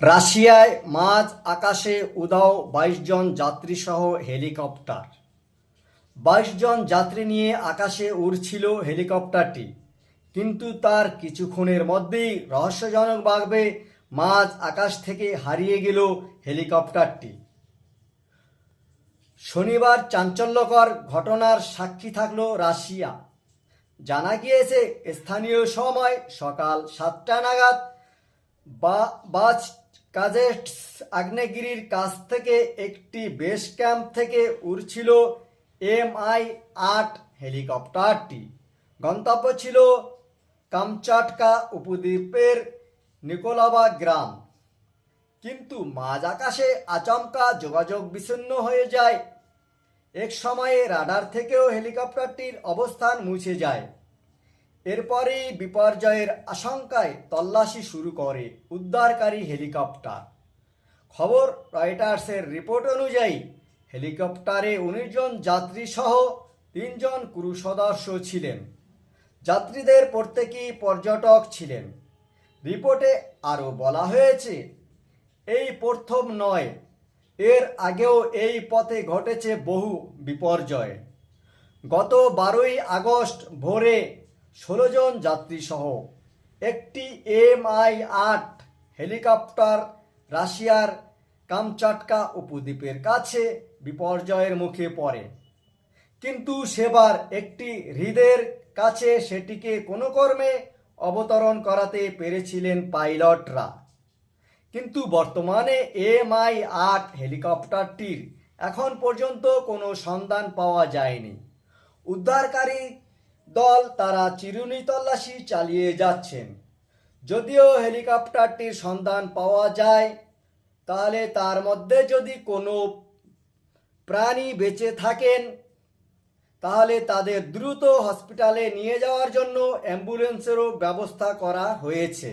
রাশিয়ায় মাঝ আকাশে উদাও বাইশ জন যাত্রীসহ হেলিকপ্টার। বাইশ জন যাত্রী নিয়ে আকাশে উড়ছিল হেলিকপ্টারটি, কিন্তু তার কিছুক্ষণের মধ্যেই রহস্যজনকভাবে মাঝ আকাশ থেকে হারিয়ে গেল হেলিকপ্টারটি। শনিবার চাঞ্চল্যকর ঘটনার সাক্ষী থাকল রাশিয়া। জানা গিয়েছে, স্থানীয় সময় সকাল সাতটা নাগাদ বাজ কাজেটস আগ্নেয়গিরির কাছ থেকে একটি বেস ক্যাম্প থেকে উড়ছিল এমআই আট হেলিকপ্টারটি। গন্তব্য ছিল কামচাটকা উপদ্বীপের নিকোলাবা গ্রাম। কিন্তু মাঝ আকাশে আচমকা যোগাযোগ বিচ্ছিন্ন হয়ে যায়। এক সময়ে রাডার থেকেও হেলিকপ্টারটির অবস্থান মুছে যায়। এরপরেই বিপর্যয়ের আশঙ্কায় তল্লাশি শুরু করে উদ্ধারকারী হেলিকপ্টার। খবর রয়টার্সের রিপোর্ট অনুযায়ী, হেলিকপ্টারে উনিশ জন যাত্রী সহ তিনজন ক্রু সদস্য ছিলেন। যাত্রীদের প্রত্যেকেই পর্যটক ছিলেন। রিপোর্টে আরও বলা হয়েছে, এই প্রথম নয়, এর আগেও এই পথে ঘটেছে বহু বিপর্যয়। গত বারোই আগস্ট ভোরে ষোলো জন যাত্রীসহ একটি এম আই আট হেলিকপ্টার রাশিয়ার কামচাটকা উপদ্বীপের কাছে বিপর্যয়ের মুখে পড়ে। কিন্তু সেবার একটি হৃদের কাছে সেটিকে কোনো কর্মে অবতরণ করাতে পেরেছিলেন পাইলটরা। কিন্তু বর্তমানে এম আই আট হেলিকপ্টারটির এখন পর্যন্ত কোনো সন্ধান পাওয়া যায়নি। উদ্ধারকারী দল তারা চিরুনি তল্লাশি চালিয়ে যাচ্ছেন। যদিও হেলিকপ্টারটির সন্ধান পাওয়া যায়, তাহলে তার মধ্যে যদি কোনো প্রাণী বেঁচে থাকেন, তাহলে তাদের দ্রুত হসপিটালে নিয়ে যাওয়ার জন্য অ্যাম্বুলেন্সেরও ব্যবস্থা করা হয়েছে।